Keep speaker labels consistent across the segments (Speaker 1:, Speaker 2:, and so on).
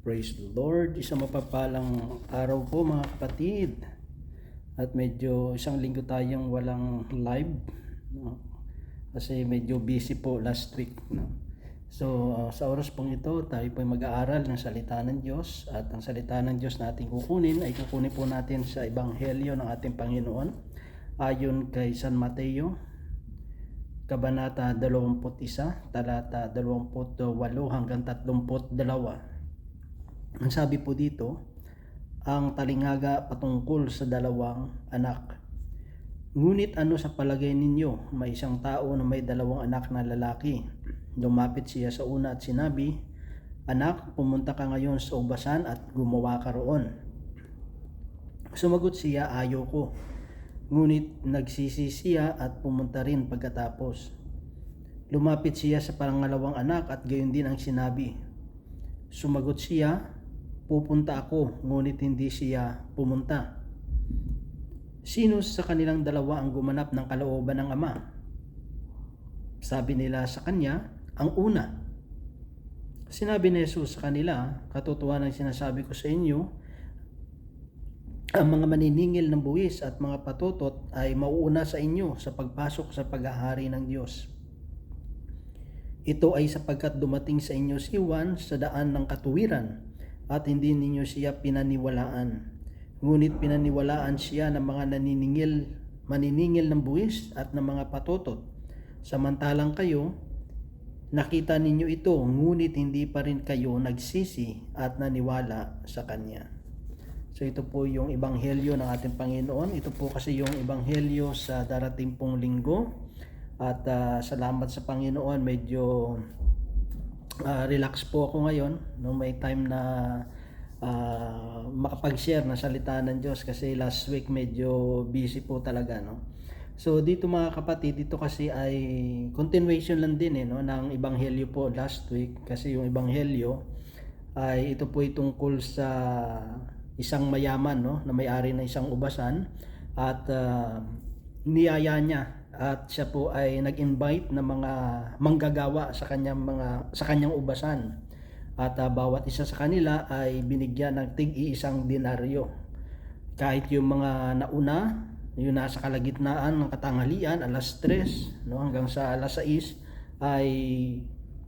Speaker 1: Praise the Lord. Isang mapapalang araw po mga kapatid. At medyo isang linggo tayong walang live. No? Kasi medyo busy po last week. No? So uh, sa oras pong ito, tayo po mag-aaral ng salita ng Diyos. At ang salita ng Diyos natin kukunin ay kukunin po natin sa Ebanghelyo ng ating Panginoon. Ayon kay San Mateo, Kabanata 21, talata 28 hanggang 32. Ang sabi po dito, ang talingaga patungkol sa dalawang anak. Ngunit ano sa palagay ninyo, may isang tao na may dalawang anak na lalaki. Lumapit siya sa una at sinabi, Anak, pumunta ka ngayon sa ubasan at gumawa ka roon. Sumagot siya, ayaw ko. Ngunit nagsisi siya at pumunta rin pagkatapos. Lumapit siya sa pangalawang anak at gayon din ang sinabi. Sumagot siya, pupunta ako, ngunit hindi siya pumunta. Sino sa kanilang dalawa ang gumanap ng kalooban ng ama? Sabi nila sa kanya, ang una. Sinabi ni Jesus sa kanila, katotohanan sinasabi ko sa inyo, ang mga maniningil ng buwis at mga patutot ay mauuna sa inyo sa pagpasok sa paghahari ng Diyos. Ito ay sapagkat dumating sa inyo si Juan sa daan ng katuwiran at hindi ninyo siya pinaniwalaan. Ngunit pinaniwalaan siya ng mga naniningil, maniningil ng buwis at ng mga patutot. Samantalang kayo, nakita ninyo ito, ngunit hindi pa rin kayo nagsisi at naniwala sa Kanya. So ito po yung ebanghelyo ng ating Panginoon. Ito po kasi yung ebanghelyo sa darating pong linggo. At ah, salamat sa Panginoon, medyo ah, relax po ako ngayon. No, may time na ah, makapag-share na salita ng Diyos kasi last week medyo busy po talaga. No? So dito mga kapatid, dito kasi ay continuation lang din eh, no, ng ebanghelyo po last week. Kasi yung ebanghelyo ay ito po ay tungkol sa isang mayaman no na may-ari ng isang ubasan at uh, niyaya niya at siya po ay nag-invite ng mga manggagawa sa kanyang mga sa kanyang ubasan at uh, bawat isa sa kanila ay binigyan ng tig-iisang denaryo kahit yung mga nauna yung nasa kalagitnaan ng katanghalian alas 3 no hanggang sa alas 6 ay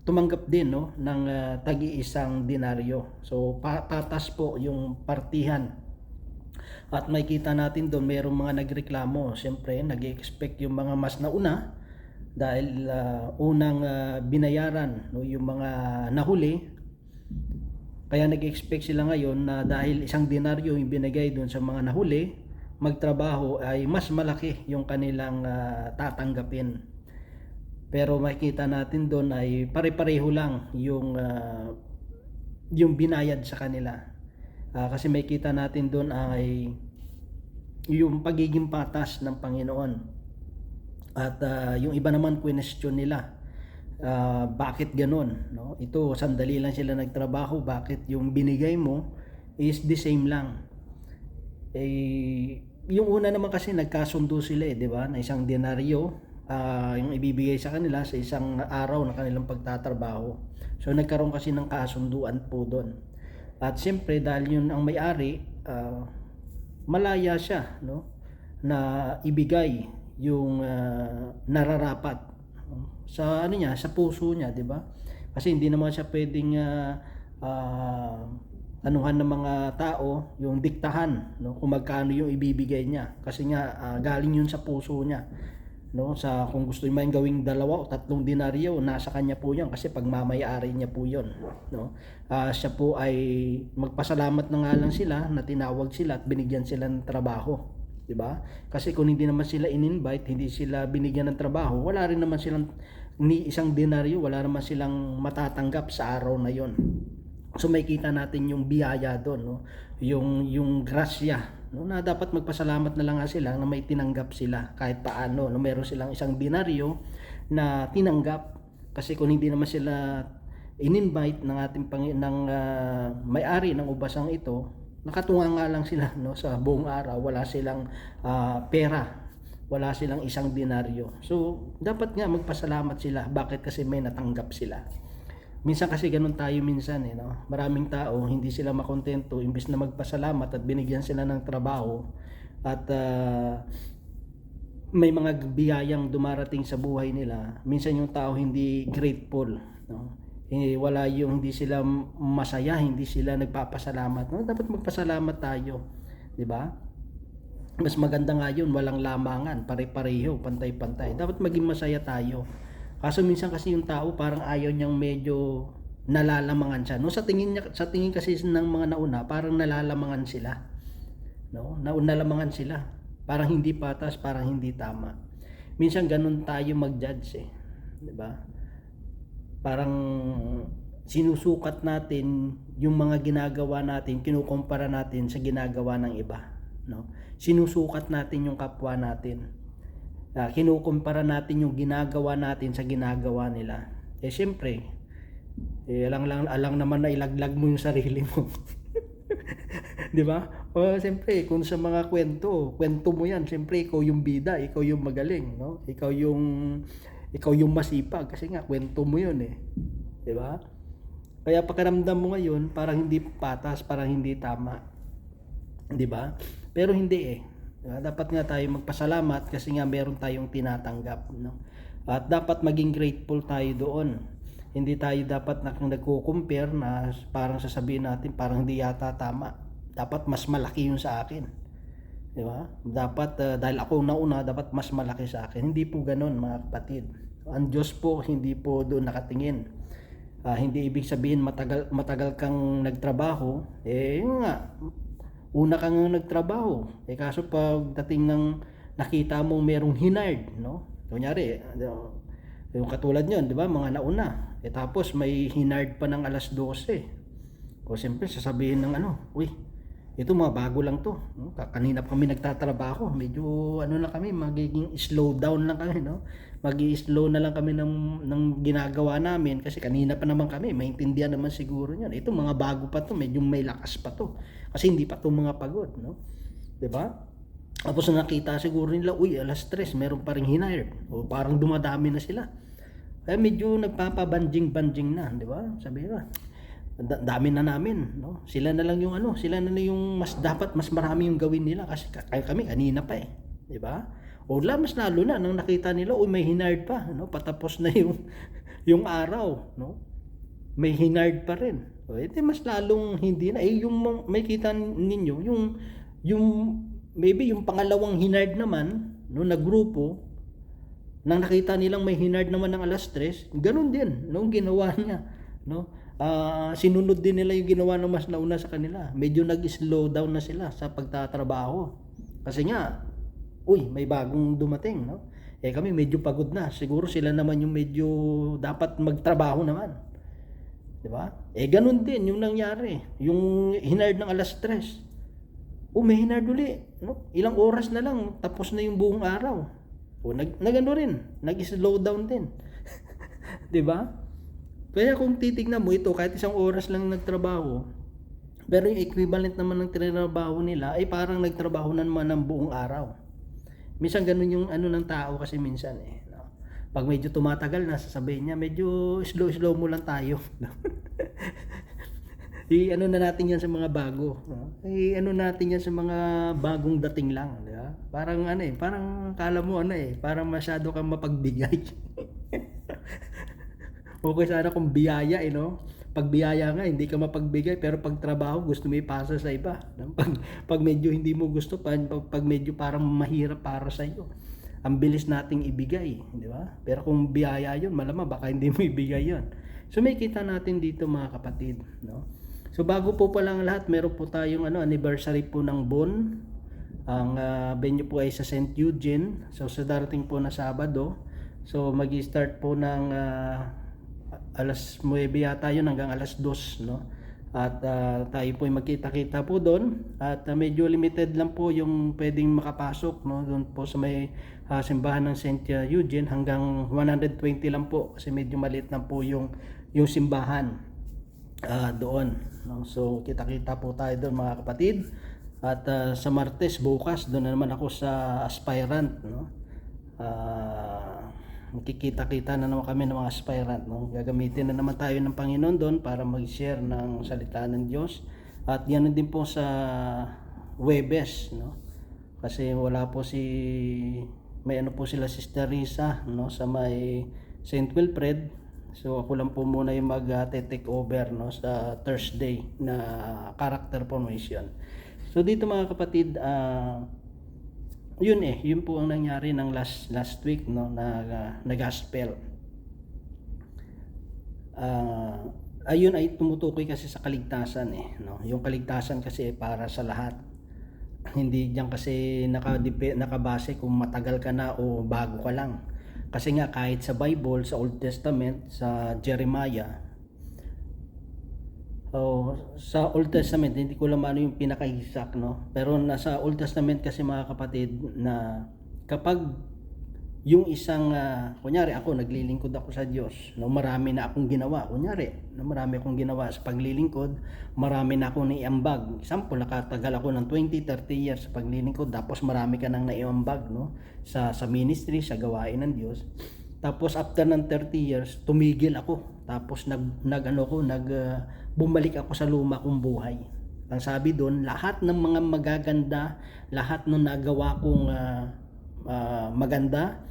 Speaker 1: tumanggap din no ng uh, tagi-isang denaryo. So pa- patas po yung partihan. At may kita natin doon mayroong mga nagreklamo. Siyempre, nag-expect yung mga mas nauna dahil uh, unang uh, binayaran no yung mga nahuli. Kaya nag-expect sila ngayon na dahil isang denaryo yung binigay doon sa mga nahuli, magtrabaho ay mas malaki yung kanilang uh, tatanggapin. Pero makikita natin doon ay pare-pareho lang yung uh, yung binayad sa kanila. Uh, kasi makikita natin doon ay yung pagiging patas ng Panginoon. At uh, yung iba naman question nila, uh, bakit ganun? No? Ito, sandali lang sila nagtrabaho, bakit yung binigay mo is the same lang? Eh, yung una naman kasi nagkasundo sila eh, di ba? Na isang denaryo, uh, yung ibibigay sa kanila sa isang araw na kanilang pagtatrabaho. So nagkaroon kasi ng kasunduan po doon. At siyempre dahil yun ang may-ari, uh, malaya siya no na ibigay yung uh, nararapat sa ano niya, sa puso niya, 'di ba? Kasi hindi naman siya pwedeng uh, uh, anuhan ng mga tao yung diktahan no kung magkano yung ibibigay niya. Kasi nga uh, galing yun sa puso niya no sa kung gusto niya gawing dalawa o tatlong dinaryo nasa kanya po 'yan kasi pagmamayari niya po 'yon no? Uh, siya po ay magpasalamat na nga lang sila na tinawag sila at binigyan sila ng trabaho di ba? Kasi kung hindi naman sila in-invite hindi sila binigyan ng trabaho wala rin naman silang ni isang dinaryo wala naman silang matatanggap sa araw na 'yon so makita natin yung biyaya doon no? Yung yung grasya no na dapat magpasalamat na lang nga sila na may tinanggap sila kahit paano no meron silang isang binaryo na tinanggap. Kasi kung hindi naman sila in-invite ng ating pang ng uh, may-ari ng ubasang ito nakatunga nga lang sila no sa buong araw. Wala silang uh, pera. Wala silang isang binaryo. So dapat nga magpasalamat sila. Bakit? Kasi may natanggap sila minsan kasi ganun tayo minsan eh, no? Maraming tao, hindi sila makontento, imbis na magpasalamat at binigyan sila ng trabaho at ah, may mga biyayang dumarating sa buhay nila, minsan yung tao hindi grateful, no? Eh, wala yung hindi sila masaya, hindi sila nagpapasalamat. No? Dapat magpasalamat tayo, 'di ba? Mas maganda nga yun, walang lamangan, pare-pareho, pantay-pantay. Dapat maging masaya tayo. Kaso minsan kasi yung tao parang ayaw niyang medyo nalalamangan siya. No, sa tingin niya, sa tingin kasi ng mga nauna, parang nalalamangan sila. No? Naunalamangan sila. Parang hindi patas, parang hindi tama. Minsan ganun tayo mag-judge eh. 'Di ba? Parang sinusukat natin yung mga ginagawa natin, kinukumpara natin sa ginagawa ng iba, no? Sinusukat natin yung kapwa natin. Ah, kinukumpara natin yung ginagawa natin sa ginagawa nila. Eh siyempre, eh, alang lang alang naman na ilaglag mo yung sarili mo. 'Di ba? O siyempre, kung sa mga kwento, kwento mo 'yan, siyempre ikaw yung bida, ikaw yung magaling, no? Ikaw yung ikaw yung masipag kasi nga kwento mo 'yun eh. 'Di ba? Kaya pakiramdam mo ngayon, parang hindi patas, parang hindi tama. 'Di ba? Pero hindi eh. Diba? Dapat nga tayo magpasalamat kasi nga meron tayong tinatanggap, no? At dapat maging grateful tayo doon. Hindi tayo dapat na nagko-compare na parang sasabihin natin parang hindi yata tama. Dapat mas malaki yung sa akin. Di ba? Dapat uh, dahil ako nauna, dapat mas malaki sa akin. Hindi po ganoon mga kapatid. Ang Diyos po hindi po doon nakatingin. Ah, hindi ibig sabihin matagal matagal kang nagtrabaho, eh yun nga una kang nagtrabaho. Eh kaso pagdating ng nakita mo merong hinard, no? Kunyari, ano, yung katulad niyon, 'di ba? Mga nauna. Eh tapos may hinard pa ng alas 12. O siyempre sasabihin ng ano, uy, ito mga bago lang to. No? Kanina pa kami nagtatrabaho. Medyo ano na kami, magiging slow down lang kami, no? Magi slow na lang kami ng, ng ginagawa namin kasi kanina pa naman kami, maintindihan naman siguro niyan. Ito mga bago pa to, medyo may lakas pa to. Kasi hindi pa to mga pagod, no? 'Di ba? Tapos na nakita siguro nila, uy, alas 3, meron pa ring hinire. O parang dumadami na sila. Kaya medyo nagpapabanjing-banjing na, di ba? Sabi ba, dami na namin, no? Sila na lang yung ano, sila na lang yung mas dapat mas marami yung gawin nila kasi kaya kami kanina pa eh, di ba? O la mas lalo na nang nakita nila, uy, may hinard pa, no? Patapos na yung yung araw, no? May hinard pa rin. O, edi mas lalong hindi na eh yung may kita ninyo, yung yung maybe yung pangalawang hinard naman, no, na grupo, nang nakita nilang may hinard naman ng alas 3, ganun din, no, ginawa niya, no. Ah, sinunod din nila yung ginawa ng mas nauna sa kanila. Medyo nag-slow down na sila sa pagtatrabaho. Kasi nga, uy, may bagong dumating, no? Eh kami medyo pagod na. Siguro sila naman yung medyo dapat magtrabaho naman. 'Di ba? Eh ganun din yung nangyari. Yung hinard ng alas 3. Oh, may hinard uli. No? Ilang oras na lang, tapos na yung buong araw. O, nag, nagano rin, nag-slow down din. 'Di ba? Kaya kung titignan mo ito, kahit isang oras lang nagtrabaho, pero yung equivalent naman ng tinrabaho nila ay parang nagtrabaho na naman ng buong araw. Minsan ganun yung ano ng tao kasi minsan eh. No? Pag medyo tumatagal na, sasabihin niya, medyo slow-slow mo lang tayo. No? I ano na natin yan sa mga bago. No? I ano natin yan sa mga bagong dating lang. Di ba? Parang ano eh, parang kala mo ano eh, parang masyado kang mapagbigay. okay sana kung biyaya eh, no? Pag biyaya nga, hindi ka mapagbigay, pero pag trabaho, gusto mo ipasa sa iba. Pag, pag medyo hindi mo gusto, pag, pag medyo parang mahirap para sa iyo, ang bilis nating ibigay, di ba? Pero kung biyaya yun, malamang baka hindi mo ibigay yun. So may kita natin dito mga kapatid, no? So bago po pa lang lahat, meron po tayong ano, anniversary po ng Bon. Ang uh, venue po ay sa St. Eugene. So sa darating po na Sabado. So magi-start po ng uh, alas 9 yata yun hanggang alas 2, no? At uh, tayo po ay magkita-kita po doon at uh, medyo limited lang po yung pwedeng makapasok no doon po sa may uh, simbahan ng St. Eugene hanggang 120 lang po kasi medyo maliit lang po yung yung simbahan uh, doon. No? So kita-kita po tayo doon mga kapatid. At uh, sa Martes bukas doon na naman ako sa aspirant no. Uh, Kikita-kita na naman kami ng mga aspirant. No? Gagamitin na naman tayo ng Panginoon doon para mag-share ng salita ng Diyos. At yan din po sa Webes. No? Kasi wala po si... May ano po sila Sister Risa no? sa may St. Wilfred. So ako lang po muna yung mag-take over no? sa Thursday na character formation. So dito mga kapatid, ah yun eh, yun po ang nangyari ng last last week no na uh, na gospel. Ah, ayun ay tumutukoy kasi sa kaligtasan eh, no. Yung kaligtasan kasi ay para sa lahat. Hindi diyan kasi nakadipe, nakabase kung matagal ka na o bago ka lang. Kasi nga kahit sa Bible, sa Old Testament, sa Jeremiah, Oh, sa Old Testament, hindi ko lang ano yung pinaka-exact, no? Pero nasa Old Testament kasi mga kapatid na kapag yung isang, uh, kunyari ako, naglilingkod ako sa Diyos, no? marami na akong ginawa, kunyari, no? marami akong ginawa sa paglilingkod, marami na akong naiambag. Example, nakatagal ako ng 20, 30 years sa paglilingkod, tapos marami ka nang naiambag, no? Sa, sa ministry, sa gawain ng Diyos. Tapos after ng 30 years, tumigil ako. Tapos nag, nag ano ko, nag, uh, bumalik ako sa luma kong buhay. Ang sabi doon, lahat ng mga magaganda, lahat ng nagawa kong uh, uh, maganda,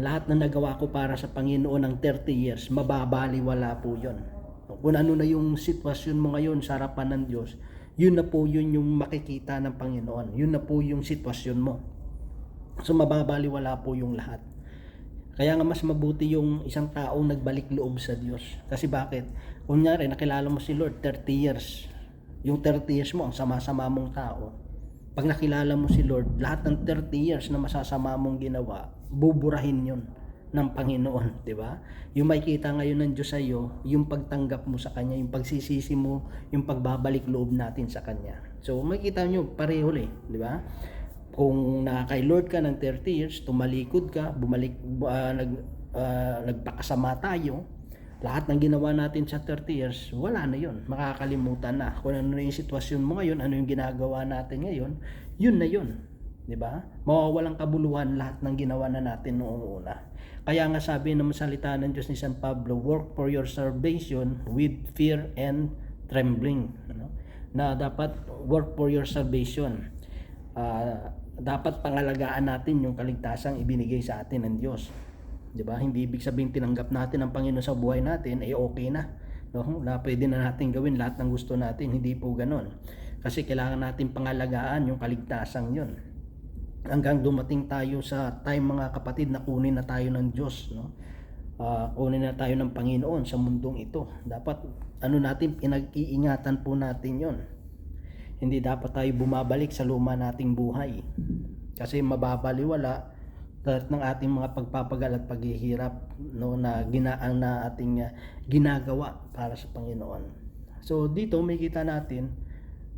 Speaker 1: lahat ng nagawa ko para sa Panginoon ng 30 years, mababaliwala po yon. Kung ano na yung sitwasyon mo ngayon sa harapan ng Diyos, yun na po yun yung makikita ng Panginoon. Yun na po yung sitwasyon mo. So mababaliwala po yung lahat. Kaya nga mas mabuti yung isang taong nagbalik loob sa Diyos. Kasi bakit? Kunyari, nakilala mo si Lord 30 years. Yung 30 years mo, ang sama-sama mong tao. Pag nakilala mo si Lord, lahat ng 30 years na masasama mong ginawa, buburahin yun ng Panginoon, di ba? Yung makikita ngayon ng Diyos sa iyo, yung pagtanggap mo sa Kanya, yung pagsisisi mo, yung pagbabalik loob natin sa Kanya. So, makikita nyo, pareho eh, di ba? Kung nakakay Lord ka ng 30 years, tumalikod ka, bumalik, uh, nag, uh, nagpakasama tayo, lahat ng ginawa natin sa 30 years, wala na yon makakalimutan na. Kung ano yung sitwasyon mo ngayon, ano yung ginagawa natin ngayon, yun na yun. Ba? Mawawalang kabuluhan lahat ng ginawa na natin noong una. Kaya nga sabi ng salita ng Diyos ni San Pablo, work for your salvation with fear and trembling. Ano? Na dapat work for your salvation. Uh, dapat pangalagaan natin yung kaligtasang ibinigay sa atin ng Diyos. 'Di ba? Hindi ibig sabihin tinanggap natin ang Panginoon sa buhay natin ay eh okay na. No? Na pwede na natin gawin lahat ng gusto natin, hindi po ganoon. Kasi kailangan natin pangalagaan yung kaligtasang 'yon. Hanggang dumating tayo sa time mga kapatid na kunin na tayo ng Diyos, no? Uh, kunin na tayo ng Panginoon sa mundong ito. Dapat ano natin pinag-iingatan po natin 'yon hindi dapat tayo bumabalik sa luma nating buhay. Kasi mababaliwala lahat ng ating mga pagpapagal at paghihirap no na ginaan na ating uh, ginagawa para sa Panginoon. So dito may kita natin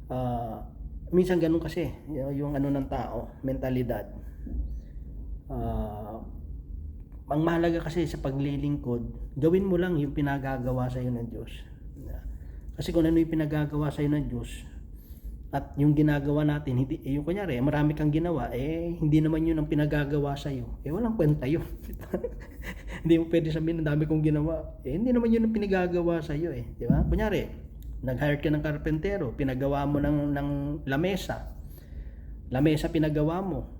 Speaker 1: uh, minsan ganun kasi yung, yung ano ng tao, mentalidad. Uh, ang mahalaga kasi sa paglilingkod, gawin mo lang yung pinagagawa sa iyo ng Diyos. Kasi kung ano yung pinagagawa sa iyo ng Diyos, at yung ginagawa natin, hindi, eh, yung kunyari, marami kang ginawa, eh, hindi naman yun ang pinagagawa sa iyo. Eh, walang kwenta yun. hindi mo pwede sabihin, ang dami kong ginawa. Eh, hindi naman yun ang pinagagawa sa iyo, eh. Di ba? Kunyari, nag-hire ka ng karpentero, pinagawa mo ng, ng lamesa. Lamesa pinagawa mo.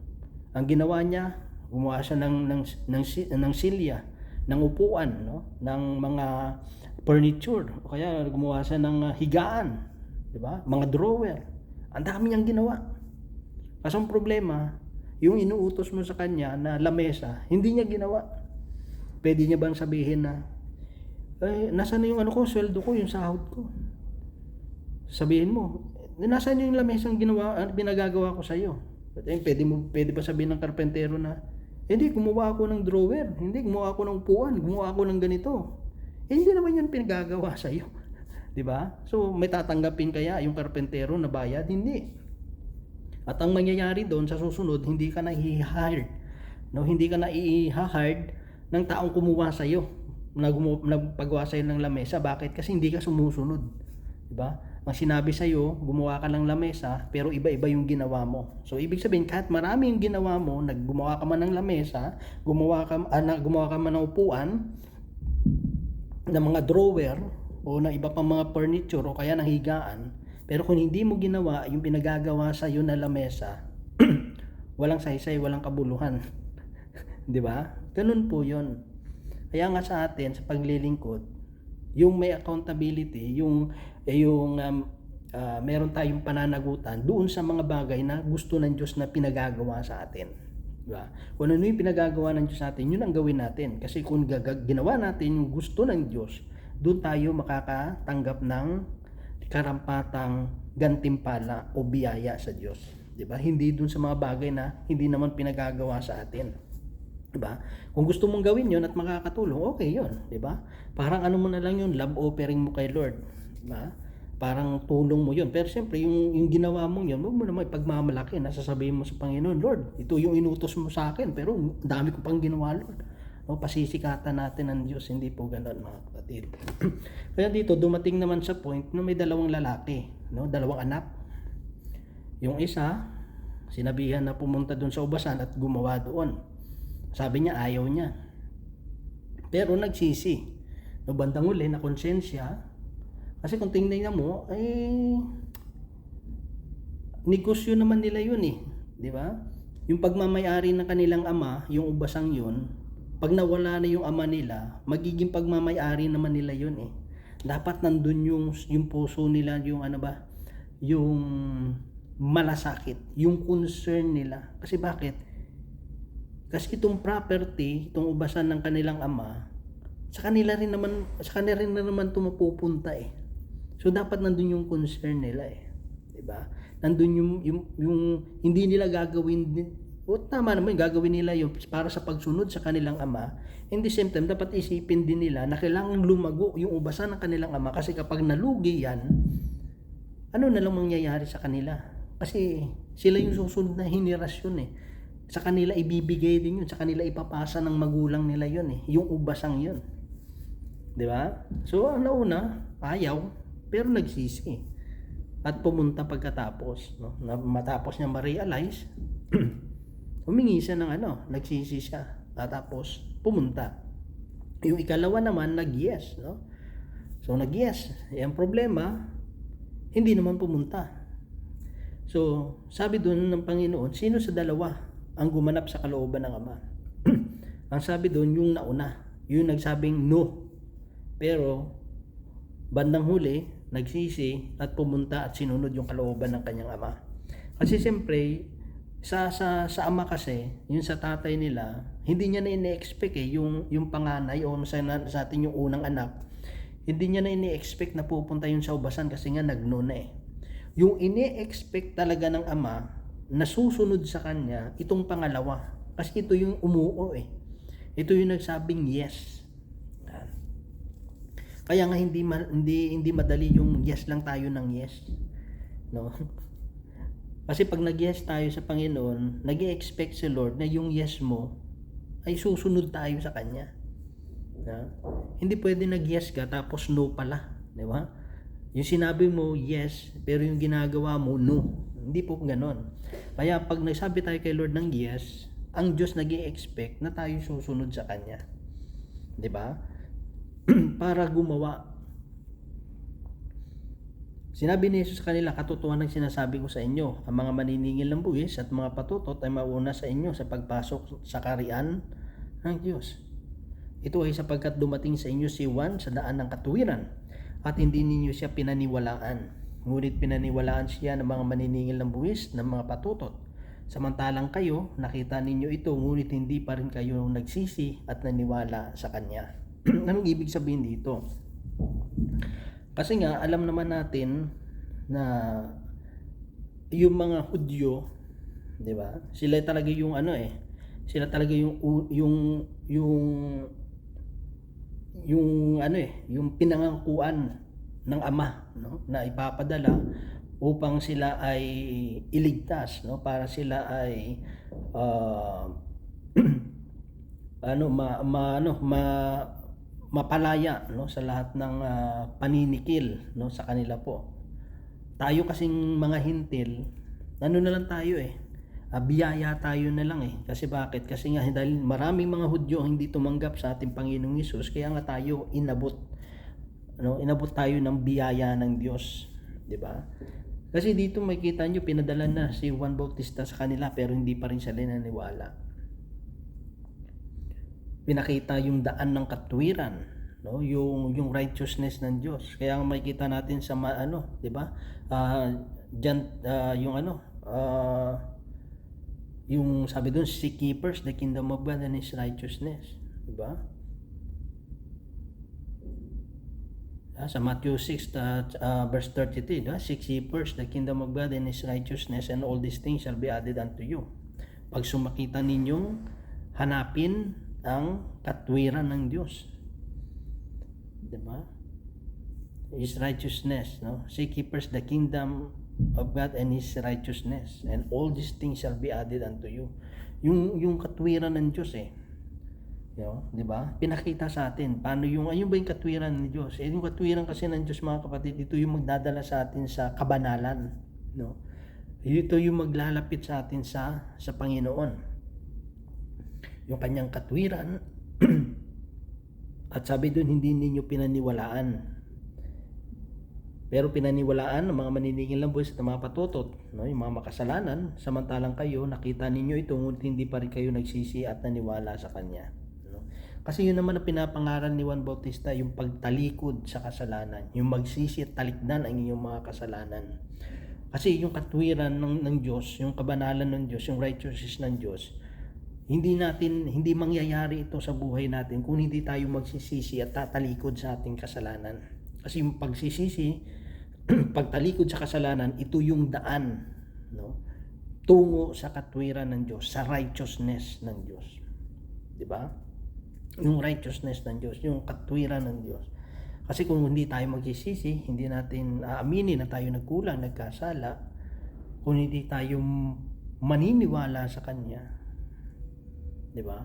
Speaker 1: Ang ginawa niya, gumawa siya ng, ng, ng, ng, ng silya, ng upuan, no? ng mga furniture, o kaya gumawa siya ng higaan, di ba? Mga drawer. Ang dami niyang ginawa. Kaso ang problema, yung inuutos mo sa kanya na lamesa, hindi niya ginawa. Pwede niya bang sabihin na, eh, nasa na yung ano ko, sweldo ko, yung sahod ko. Sabihin mo, nasa na yung lamesa ang ginawa, binagagawa ko sa iyo. Eh, pwede, mo, pwede ba sabihin ng karpentero na, hindi, gumawa ako ng drawer, hindi, gumawa ako ng puan, gumawa ako ng ganito. Eh, hindi naman yan pinagagawa sa iyo. 'Di ba? So may tatanggapin kaya yung karpentero na bayad? Hindi. At ang mangyayari doon sa susunod, hindi ka na i-hired. No, hindi ka na i-hired ng taong kumuha sa iyo. Nagpagawa sa ng lamesa. Bakit? Kasi hindi ka sumusunod. 'Di ba? ang sinabi sa iyo, gumawa ka ng lamesa, pero iba-iba yung ginawa mo. So ibig sabihin kahit marami yung ginawa mo, naggumawa ka man ng lamesa, gumawa ka ah, gumawa ka man ng upuan, ng mga drawer o ng iba pang mga furniture o kaya ng higaan, pero kung hindi mo ginawa yung pinagagawa sa iyo na lamesa, walang saysay, walang kabuluhan. 'Di ba? Ganun po 'yon. Kaya nga sa atin sa paglilingkod, yung may accountability, yung eh, yung um, ah, meron tayong pananagutan doon sa mga bagay na gusto ng Diyos na pinagagawa sa atin. Diba? Kung ano yung pinagagawa ng Diyos sa atin, yun ang gawin natin. Kasi kung ginawa natin yung gusto ng Diyos, doon tayo makakatanggap ng karampatang gantimpala o biyaya sa Diyos. 'Di ba? Hindi doon sa mga bagay na hindi naman pinagagawa sa atin. 'Di ba? Kung gusto mong gawin 'yon at makakatulong, okay 'yon, 'di ba? Parang ano mo na lang 'yun, love offering mo kay Lord, 'di ba? Parang tulong mo 'yon. Pero siyempre, yung yung ginawa mo 'yon, huwag mo naman ipagmamalaki na sasabihin mo sa Panginoon, Lord, ito yung inutos mo sa akin, pero dami ko pang ginawa, Lord. No, pasisikatan natin ng Diyos, hindi po ganoon mga kapatid. Kaya dito dumating naman sa point na may dalawang lalaki, no, dalawang anak. Yung isa, sinabihan na pumunta doon sa ubasan at gumawa doon. Sabi niya ayaw niya. Pero nagsisi. No bandang uli na konsensya. Kasi kung tingnan mo, ay negosyo naman nila yun eh. Di ba? Yung pagmamayari ng kanilang ama, yung ubasang yun, pag nawala na yung ama nila, magiging pagmamayari naman nila yun eh. Dapat nandun yung, yung puso nila, yung ano ba, yung malasakit, yung concern nila. Kasi bakit? Kasi itong property, itong ubasan ng kanilang ama, sa kanila rin naman, sa kanila rin na naman ito mapupunta eh. So dapat nandun yung concern nila eh. 'Di ba? Nandun yung, yung, yung hindi nila gagawin o tama naman, gagawin nila yung para sa pagsunod sa kanilang ama. In the same time, dapat isipin din nila na kailangan lumago yung ubasan ng kanilang ama kasi kapag nalugi yan, ano na lang mangyayari sa kanila? Kasi sila yung susunod na henerasyon eh. Sa kanila ibibigay din yun, sa kanila ipapasa ng magulang nila yun eh, yung ubasang yun. 'Di ba? So ang nauna, ayaw, pero nagsisi. At pumunta pagkatapos, no? Na matapos niya ma-realize, humingi siya ng ano, nagsisi siya. Tapos pumunta. Yung ikalawa naman nag-yes, no? So nag-yes. Eh, ang problema, hindi naman pumunta. So, sabi doon ng Panginoon, sino sa dalawa ang gumanap sa kalooban ng Ama? ang sabi doon, yung nauna. Yung nagsabing no. Pero, bandang huli, nagsisi at pumunta at sinunod yung kalooban ng kanyang ama. Kasi siyempre, sa, sa, sa ama kasi, yung sa tatay nila, hindi niya na ine-expect eh, yung, yung panganay o sa, sa atin yung unang anak, hindi niya na ini-expect na pupunta yun sa ubasan kasi nga nagno na eh. Yung ini-expect talaga ng ama na susunod sa kanya, itong pangalawa. Kasi ito yung umuo eh. Ito yung nagsabing yes. Kaya nga hindi hindi hindi madali yung yes lang tayo ng yes. No? Kasi pag nag-yes tayo sa Panginoon, nag expect si Lord na yung yes mo ay susunod tayo sa Kanya. Na? Hindi pwede nag-yes ka tapos no pala. Di ba? Yung sinabi mo yes, pero yung ginagawa mo no. Hindi po ganon. Kaya pag nagsabi tayo kay Lord ng yes, ang Diyos nag expect na tayo susunod sa Kanya. Di ba? Para gumawa Sinabi ni Jesus sa kanila, katotohanan sinasabi ko sa inyo, ang mga maniningil ng buwis at mga patutot ay mauna sa inyo sa pagpasok sa karian ng Diyos. Ito ay sapagkat dumating sa inyo si Juan sa daan ng katuwiran at hindi ninyo siya pinaniwalaan. Ngunit pinaniwalaan siya ng mga maniningil ng buwis ng mga patutot. Samantalang kayo, nakita ninyo ito, ngunit hindi pa rin kayo nagsisi at naniwala sa Kanya. Anong ibig sabihin dito? Kasi nga, alam naman natin na yung mga Hudyo, 'di ba? Sila talaga yung ano eh. Sila talaga yung yung yung yung ano eh, yung pinangakuan ng ama, no? Na ipapadala upang sila ay iligtas, no? Para sila ay ah, ano ma, ma ano ma mapalaya no sa lahat ng ah, paninikil no sa kanila po tayo kasing mga hintil, ano na lang tayo eh, biyaya tayo na lang eh. Kasi bakit? Kasi nga dahil maraming mga Hudyo ang hindi tumanggap sa ating Panginoong Yesus, kaya nga tayo inabot. Ano, inabot tayo ng biyaya ng Diyos. 'Di ba? Kasi dito makita nyo, pinadala na si Juan Bautista sa kanila pero hindi pa rin sila naniniwala. Pinakita yung daan ng katwiran, no? Yung yung righteousness ng Diyos. Kaya ang makikita natin sa ma- ano, 'di ba? Ah, diyan ah, yung ano, ah, yung sabi doon, seek first the kingdom of God and His righteousness. 'Di ba? Ah, sa Matthew 6 uh, uh, verse 33, diba? Seek ye the kingdom of God and His righteousness and all these things shall be added unto you. Pag sumakita ninyong hanapin ang katwiran ng Diyos. Diba? His righteousness, no? Seek ye first the kingdom of God and His righteousness and all these things shall be added unto you. Yung, yung katwiran ng Diyos eh. Yo, 'di ba? Pinakita sa atin paano yung ayun ba yung katwiran ng Diyos? Eh, yung katwiran kasi ng Diyos mga kapatid, ito yung magdadala sa atin sa kabanalan, no? Ito yung maglalapit sa atin sa sa Panginoon. Yung kanyang katwiran at sabi doon hindi ninyo pinaniwalaan. Pero pinaniwalaan ng mga maniningil ng buwis at mga patutot, no? yung mga makasalanan, samantalang kayo, nakita ninyo ito, ngunit hindi pa rin kayo nagsisi at naniwala sa Kanya. No? Kasi yun naman ang pinapangaral ni Juan Bautista, yung pagtalikod sa kasalanan, yung magsisi at talikdan ang inyong mga kasalanan. Kasi yung katwiran ng, ng Diyos, yung kabanalan ng Diyos, yung righteousness ng Diyos, hindi natin, hindi mangyayari ito sa buhay natin kung hindi tayo magsisisi at tatalikod sa ating kasalanan. Kasi yung pagsisisi, pagtalikod sa kasalanan, ito yung daan no? tungo sa katwiran ng Diyos, sa righteousness ng Diyos. 'Di ba? Yung righteousness ng Diyos, yung katwiran ng Diyos. Kasi kung hindi tayo magsisisi, hindi natin aaminin na tayo nagkulang, nagkasala, kung hindi tayo maniniwala sa Kanya, 'di ba?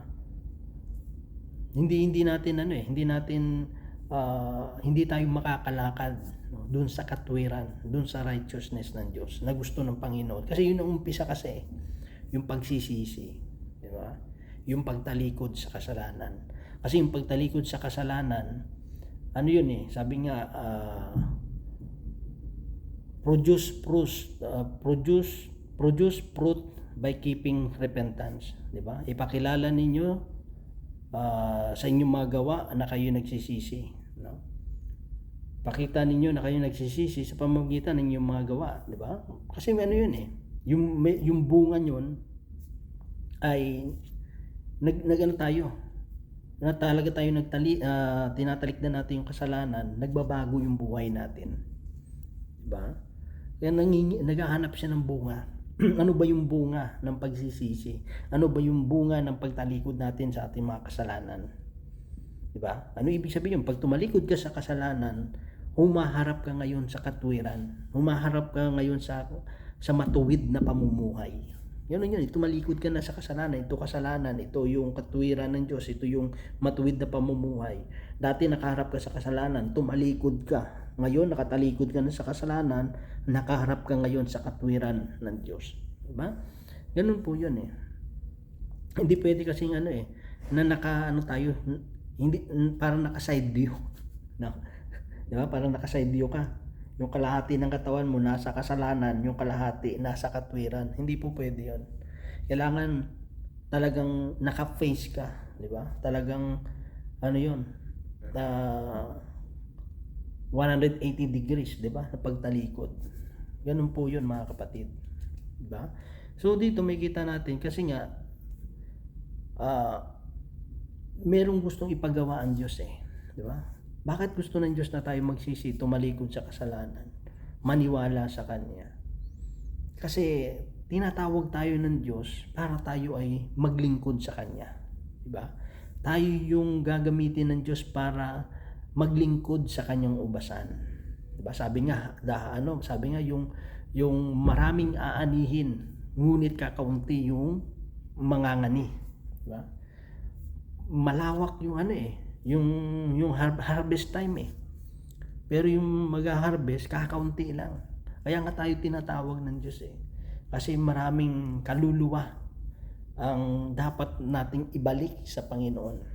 Speaker 1: Hindi hindi natin ano eh, hindi natin ah, hindi tayo makakalakad no, doon sa katwiran, doon sa righteousness ng Diyos na gusto ng Panginoon. Kasi yun ang umpisa kasi, yung pagsisisi, di ba? Yung pagtalikod sa kasalanan. Kasi yung pagtalikod sa kasalanan, ano yun eh, sabi nga, ah, produce fruit, uh, produce produce fruit by keeping repentance, di ba? Ipakilala ninyo ah, sa inyong mga gawa na kayo nagsisisi, no? Pakita ninyo na kayo nagsisisi sa pamamagitan ng inyong mga gawa, di ba? Kasi ano yun eh, yung may- yung bunga yun ay nag, nag ano tayo, na talaga tayo nagtali, ah, tinatalikdan natin yung kasalanan, nagbabago yung buhay natin. Di ba? Kaya nangingi, naghahanap siya ng bunga. ano ba yung bunga ng pagsisisi? Ano ba yung bunga ng pagtalikod natin sa ating mga kasalanan? Di ba? Ano ibig sabihin? Pag tumalikod ka sa kasalanan, humaharap ka ngayon sa katwiran. Humaharap ka ngayon sa sa matuwid na pamumuhay. Yun yun, tumalikod ka na sa kasalanan. Ito kasalanan, ito yung katwiran ng Diyos, ito yung matuwid na pamumuhay. Dati nakaharap ka sa kasalanan, tumalikod ka. Ngayon, nakatalikod ka na sa kasalanan, nakaharap ka ngayon sa katwiran ng Diyos. Diba? Ganun po yun eh. Hindi pwede kasing ano eh, na naka ano tayo, hindi parang naka side view. No? 'Di ba? Parang naka side view ka. Yung kalahati ng katawan mo nasa kasalanan, yung kalahati nasa katwiran. Hindi po pwede 'yon. Kailangan talagang naka-face ka, 'di ba? Talagang ano 'yon? ah 180 degrees, 'di ba? Na pagtalikod. Ganun po 'yun, mga kapatid. 'Di ba? So dito may kita natin kasi nga ah merong gustong ipagawa ang Diyos eh. Di ba? Bakit gusto ng Diyos na tayo magsisi, tumalikod sa kasalanan, maniwala sa Kanya? Kasi tinatawag tayo ng Diyos para tayo ay maglingkod sa Kanya. Di ba? Tayo yung gagamitin ng Diyos para maglingkod sa Kanyang ubasan. Di ba? Sabi nga, da, ano, sabi nga yung yung maraming aanihin, ngunit kakaunti yung mangangani. Di ba? malawak yung ano eh, yung yung har- harvest time eh. Pero yung mag-harvest kakaunti lang. Kaya nga tayo tinatawag ng Diyos eh. Kasi maraming kaluluwa ang dapat nating ibalik sa Panginoon.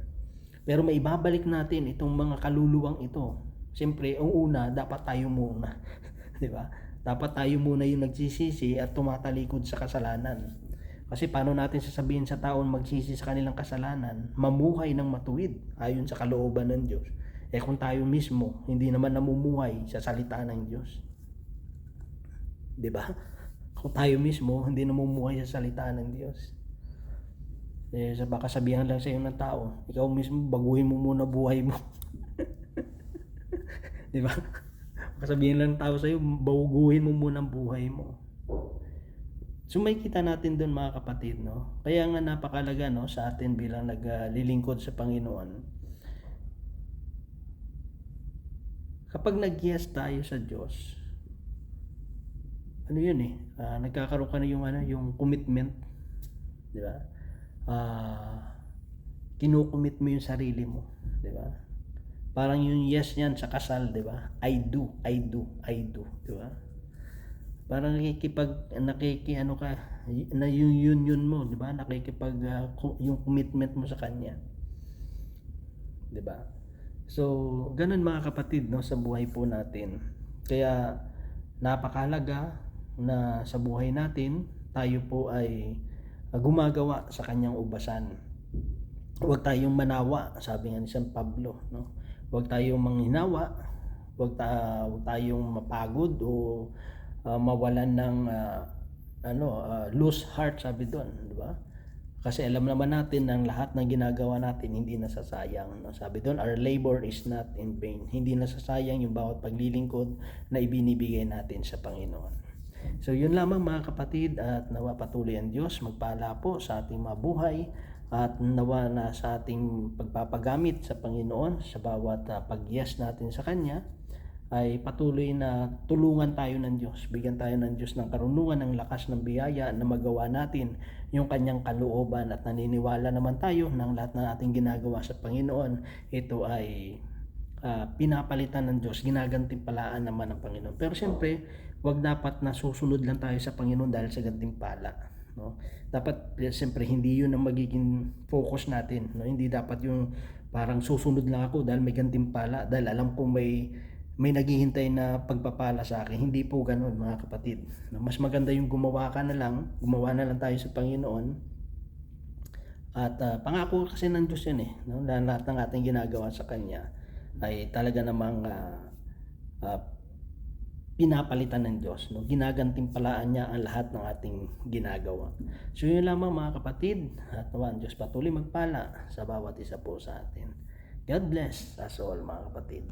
Speaker 1: Pero maibabalik natin itong mga kaluluwang ito. Siyempre, ang una, dapat tayo muna. Di ba? Dapat tayo muna yung nagsisisi at tumatalikod sa kasalanan. Kasi paano natin sasabihin sa taon magsisi sa kanilang kasalanan, mamuhay ng matuwid ayon sa kalooban ng Diyos. Eh kung tayo mismo, hindi naman namumuhay sa salita ng Diyos. 'Di ba? Kung tayo mismo, hindi namumuhay sa salita ng Diyos. Eh, sa baka sabihan lang sa iyo ng tao, ikaw mismo baguhin mo muna buhay mo. 'Di ba? Baka sabihin lang ng tao sa iyo, baguhin mo muna ang buhay mo. So may kita natin doon mga kapatid, no? Kaya nga napakalaga no sa atin bilang naglilingkod sa Panginoon. Kapag nag-yes tayo sa Diyos, ano yun eh, ah, nagkakaroon ka na yung ano, yung commitment, di ba? Ah, kinukomit mo yung sarili mo, di ba? Parang yung yes niyan sa kasal, di ba? I do, I do, I do, di ba? Parang nakikipag nakiki ano ka na yung union mo, 'di ba? Nakikipag ku- yung commitment mo sa kanya. 'Di ba? So, ganun mga kapatid no sa buhay po natin. Kaya napakalaga na sa buhay natin tayo po ay gumagawa sa kanyang ubasan. Huwag tayong manawa, sabi nga ni San Pablo, no? Huwag tayong manghinawa, huwag, ta- huwag tayong mapagod o uh, mawalan ng uh, ano uh, loose heart sabi doon, di ba? Kasi alam naman natin ang lahat ng ginagawa natin hindi nasasayang. No? Sabi doon, our labor is not in vain. Hindi nasasayang yung bawat paglilingkod na ibinibigay natin sa Panginoon. So yun lamang mga kapatid at nawa patuloy ang Diyos magpala po sa ating mga buhay at nawa na sa ating pagpapagamit sa Panginoon sa bawat uh, pag-yes natin sa Kanya ay patuloy na tulungan tayo ng Diyos. Bigyan tayo ng Diyos ng karunungan, ng lakas ng biyaya na magawa natin yung kanyang kalooban at naniniwala naman tayo ng lahat ng ating ginagawa sa Panginoon. Ito ay ah, pinapalitan ng Diyos, ginagantimpalaan naman ng Panginoon. Pero siyempre, wag dapat na susunod lang tayo sa Panginoon dahil sa gantimpala. No? Dapat, eh, siyempre, hindi yun ang magiging focus natin. No? Hindi dapat yung parang susunod lang ako dahil may gantimpala, dahil alam kong may may naghihintay na pagpapala sa akin. Hindi po ganun mga kapatid. No, Mas maganda yung gumawa ka na lang, gumawa na lang tayo sa Panginoon. At ah, pangako kasi ng Diyos yun eh. No? Lahat ng ating ginagawa sa Kanya ay talaga namang ah, ah, pinapalitan ng Diyos. No? Ginagantimpalaan niya ang lahat ng ating ginagawa. So yun lamang mga kapatid. At nawa ang Diyos patuloy magpala sa bawat isa po sa atin. God bless us all mga kapatid.